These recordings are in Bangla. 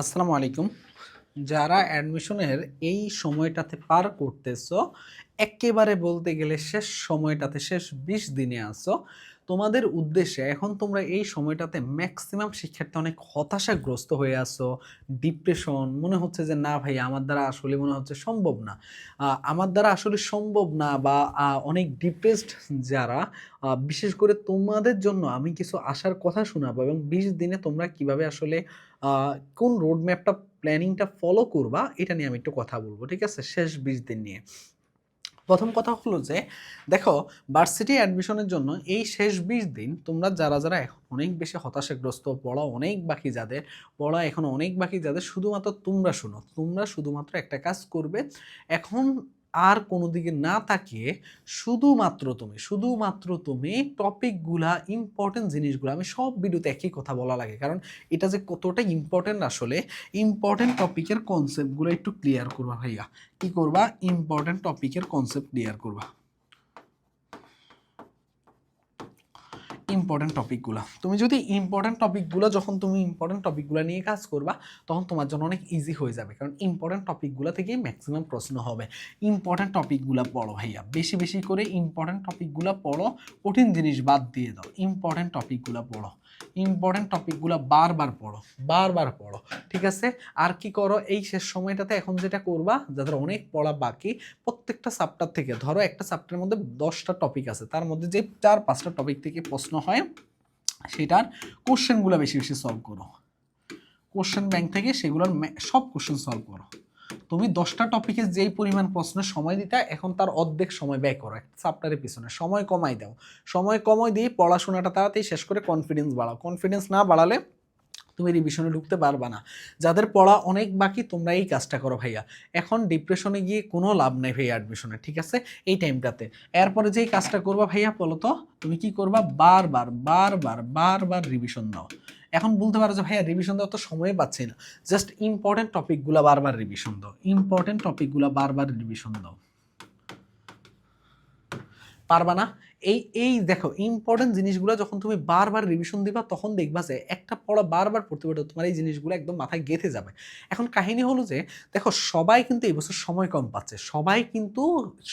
আসসালামু আলাইকুম। যারা অ্যাডমিশনের এই সময়টাতে পার করতেছো, একেবারে বলতে গেলে শেষ সময়টাতে, শেষ বিশ দিনে আসো তোমাদের উদ্দেশ্যে এখন তোমরা এই সময়টাতে ম্যাক্সিমাম শিক্ষার্থী অনেক হতাশাগ্রস্ত হয়ে আসো ডিপ্রেশন মনে হচ্ছে যে না ভাই, আমার দ্বারা আসলে মনে হচ্ছে সম্ভব না। আমার দ্বারা আসলে সম্ভব না বা অনেক ডিপ্রেসড যারা বিশেষ করে তোমাদের জন্য আমি কিছু আসার কথা শোনাবো এবং বিশ দিনে তোমরা কীভাবে আসলে কোন রোড ম্যাপটা প্ল্যানিংটা ফলো করবা, এটা নিয়ে আমি একটু কথা বলব, ঠিক আছে? শেষ বিশ দিন নিয়ে। প্রথম কথা হলো যে, দেখো ভার্সিটি অ্যাডমিশনের জন্য এই শেষ বিশ দিন তোমরা যারা যারা এখন অনেক বেশি হতাশাগ্রস্ত, পড়া অনেক বাকি যাদের, পড়া এখন অনেক বাকি যাদের, শুধুমাত্র তোমরা শুনো। তোমরা শুধুমাত্র একটা কাজ করবে। এখন আর কোনো দিকে না তাকিয়ে শুধুমাত্র তুমি শুধুমাত্র তুমি টপিকগুলা ইম্পর্টেন্ট জিনিসগুলো, আমি সব ভিডিওতে একই কথা বলা লাগে। কারণ এটা যে কতটা ইম্পর্টেন্ট আসলে ইম্পর্টেন্ট টপিকের কনসেপ্টগুলো একটু ক্লিয়ার করবা ভাইয়া। কী করবা? ইম্পর্টেন্ট টপিকের কনসেপ্ট ক্লিয়ার করবা। ইম্পর্টেন্ট টপিকগুলো তুমি যদি ইম্পর্টেন্ট টপিকগুলো যখন তুমি ইম্পর্টেন্ট টপিকগুলো নিয়ে কাজ করবা, তখন তোমার জন্য অনেক ইজি হয়ে যাবে। কারণ ইম্পর্টেন্ট টপিকগুলো থেকেই ম্যাক্সিমাম প্রশ্ন হবে। ইম্পর্টেন্ট টপিকগুলো পড়ো ভাইয়া। বেশি বেশি করে ইম্পর্টেন্ট টপিকগুলো পড়ো, কঠিন জিনিস বাদ দিয়ে দাও। ইম্পর্টেন্ট টপিকগুলো পড়ো। ইম্পর্টেন্ট টপিকগুলো বারবার পড়ো বারবার পড়ো, ঠিক আছে? আর কি করো, এই শেষ সময়টাতে এখন যেটা করবা, যাদের অনেক পড়া বাকি, প্রত্যেকটা চাপ্টার থেকে, ধরো একটা চাপ্টারের মধ্যে দশটা টপিক আছে, তার মধ্যে যে চার, পাঁচটা টপিক থেকে প্রশ্ন হয়, সেটার কোশ্চেনগুলো বেশি বেশি সলভ করো। কোশ্চেন ব্যাংক থেকে সেগুলোর সব কোশ্চেন সলভ করো। তুমি দশটা টপিকে যেই পরিমাণ প্রশ্নের সময় দিতে, এখন তার অর্ধেক সময় ব্যয় করো। একটা চাপ্টারের পিছনে। সময় কমাই দাও। সময় কমাই দিয়ে পড়াশোনাটা তাড়াতাড়ি শেষ করে কনফিডেন্স বাড়াও। কনফিডেন্স না বাড়ালে তুমি রিভিশনে ঢুকতে পারবা না। যাদের পড়া অনেক বাকি, তোমরা এই কাজটা করো ভাইয়া। এখন ডিপ্রেশনে গিয়ে কোনো লাভ নেই ভাইয়া অ্যাডমিশনে ঠিক আছে? এই টাইমটাতে এরপরে যেই কাজটা করবা ভাইয়া, বলো তো, তুমি কি করবা? বারবার বারবার বারবার রিভিশন দাও এখন বলতে পারো যে ভাইয়া রিভিশন দেওয়ার তো সময় পাচ্ছি না। জাস্ট ইম্পর্টেন্ট টপিকগুলো বারবার রিভিশন দাও। ইম্পর্টেন্ট টপিকগুলো বারবার রিভিশন দাও। পারবা না। এই এই দেখো ইম্পর্টেন্ট জিনিসগুলো যখন তুমি বারবার রিভিশন দিবা, তখন দেখবা যে একটা পড়া বারবার পড়তে পড়তে তোমার এই জিনিসগুলো একদম মাথায় গেঁথে যাবে। এখন কাহিনী হলো যে, দেখো, সবাই কিন্তু এই বছর সময় কম পাচ্ছে। সবাই কিন্তু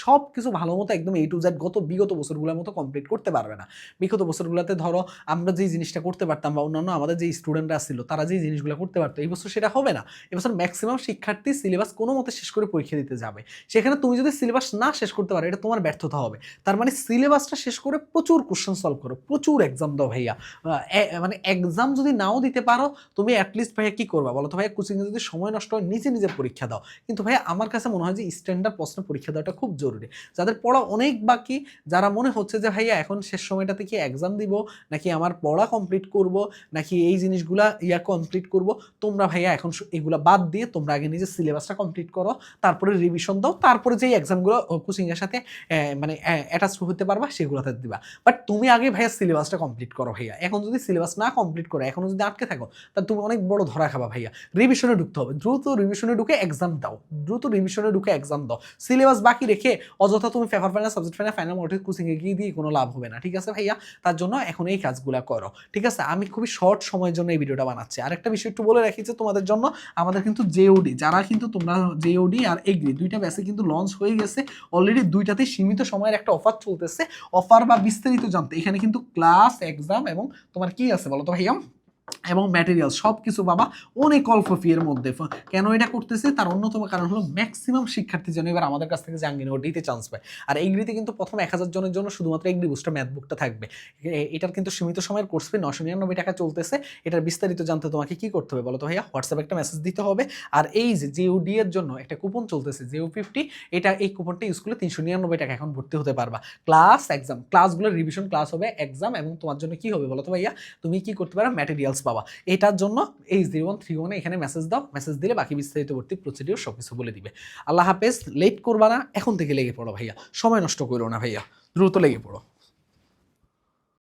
সব কিছু ভালো মতো একদম এই টু জেড গত, বিগত বছরগুলোর মতো কমপ্লিট করতে পারবে না। বিগত বছরগুলোতে ধরো, আমরা যেই জিনিসটা করতে পারতাম বা অন্যান্য আমাদের যে স্টুডেন্টরা ছিল, তারা যেই জিনিসগুলো করতে পারতো, এই বছর সেটা হবে না। এবছর ম্যাক্সিমাম শিক্ষার্থী সিলেবাস কোনো মতে শেষ করে পরীক্ষা দিতে যাবে। সেখানে তুমি যদি সিলেবাস না শেষ করতে পারো, এটা তোমার ব্যর্থতা হবে। তার মানে সিলেবাসটা শেষ করে প্রচুর কোশ্চেন সলভ করো, প্রচুর এক্সাম দাও ভাইয়া। মানে এক্সাম যদি নাও দিতে পারো, তুমি অ্যাটলিস্ট ভাইয়া কি করবা বলো তো? ভাইয়া কোচিংয়ে যদি সময় নষ্ট হয়, নিজে নিজে পরীক্ষা দাও। কিন্তু ভাইয়া আমার কাছে মনে হয় যে স্ট্যান্ডার্ড প্রশ্ন পরীক্ষা দেওয়াটা খুব জরুরি। যাদের পড়া অনেক বাকি, যারা মনে হচ্ছে যে ভাইয়া এখন শেষ সময়টাতে কি এক্সাম দিব, নাকি আমার পড়া কমপ্লিট করব, নাকি এই জিনিসগুলা ইয়া কমপ্লিট করব, তোমরা ভাইয়া এখন এগুলা বাদ দিয়ে তোমরা আগে নিজের সিলেবাসটা কমপ্লিট করো, তারপরে রিভিশন দাও, তারপরে যেই এক্সামগুলো কোচিংয়ের সাথে মানে অ্যাটাচ হতে পারবা, সেগুলোতে দিবা। বাট তুমি আগে ভাইয়া সিলেবাসটা কমপ্লিট করো ভাইয়া। এখন যদি সিলেবাস না কমপ্লিট করো, এখনও যদি আটকে থাকো, তাহলে তুমি অনেক বড় ধরা খাবা ভাইয়া। রিভিশনে ঢুকতে হবে। দ্রুত রিভিশনে ঢুকে এক্সাম দাও। দ্রুত রিভিশনে ঢুকে এক্সাম দাও। সিলেবাস বাকি রেখে অযথা তুমি paper final subject final final motive কোচিংয়ে গিয়ে দিয়ে কোনো লাভ হবে না। ঠিক আছে ভাইয়া? তার জন্য এখন এই কাজগুলো করো। ঠিক আছে? আমি খুবই শর্ট সময়ের জন্য এই ভিডিওটা বানাচ্ছি। আর একটা বিষয় একটু বলে রাখি যে তোমাদের জন্য আমাদের কিন্তু জেওডি যারা কিন্তু তোমরা জেওডি আর এগ্রি দুইটা ব্যাসে কিন্তু লঞ্চ হয়ে গেছে। অলরেডি দুইটাতে সীমিত সময়ের একটা অফার চলতেছে অফার বা বিস্তারিত জানতে। এখানে কিন্তু ক্লাস এক্সাম এবং তোমার কি আছে বলো তো ভাইয়া? এবং ম্যাটেরিয়াল সব কিছু বাবা অনেক অল্প ফি এর মধ্যে। কেন এটা করতেছে? তার অন্যতম কারণ হলো ম্যাক্সিমাম শিক্ষার্থী যেন এবার আমাদের কাছ থেকে জাঙ্গিনে ওটিতে চান্স পায়। আর এগ্রিতে কিন্তু প্রথম এক হাজার জনের জন্য শুধুমাত্র এগ্রি বুস্টার ম্যাথ বুকটা থাকবে। এটার কিন্তু সীমিত সময়ের কোর্স ফি নশো নিরানব্বই টাকা চলতেছে। এটার বিস্তারিত জানতে তোমাকে কি করতে হবে বলো তো ভাইয়া? হোয়াটসঅ্যাপে একটা মেসেজ দিতে হবে। আর এই যে জিওডি এর জন্য একটা কুপন চলতেছে জিও ফিফটি এটা এই কুপনটা ইউজ করলে তিনশো নিরানব্বই টাকা এখন ভর্তি হতে পারবা। ক্লাস এক্সাম ক্লাসগুলোর রিভিশন ক্লাস হবে এক্সাম এবং তোমার জন্য কি হবে বলো তো ভাইয়া? তুমি কি করতে পারো? ম্যাটেরিয়ালস পাবা। এটার জন্য এই জিরো ওয়ান থ্রি ওয়ানে এখানে মেসেজ দাও মেসেজ দিলে বাকি বিস্তারিত ভর্তি প্রসিডিওর সব কিছু বলে দিবে। আল্লাহ হাফেজ লেট করবা না, এখন থেকে লেগে পড়ো ভাইয়া। সময় নষ্ট করো না ভাইয়া, দ্রুত লেগে পড়ো।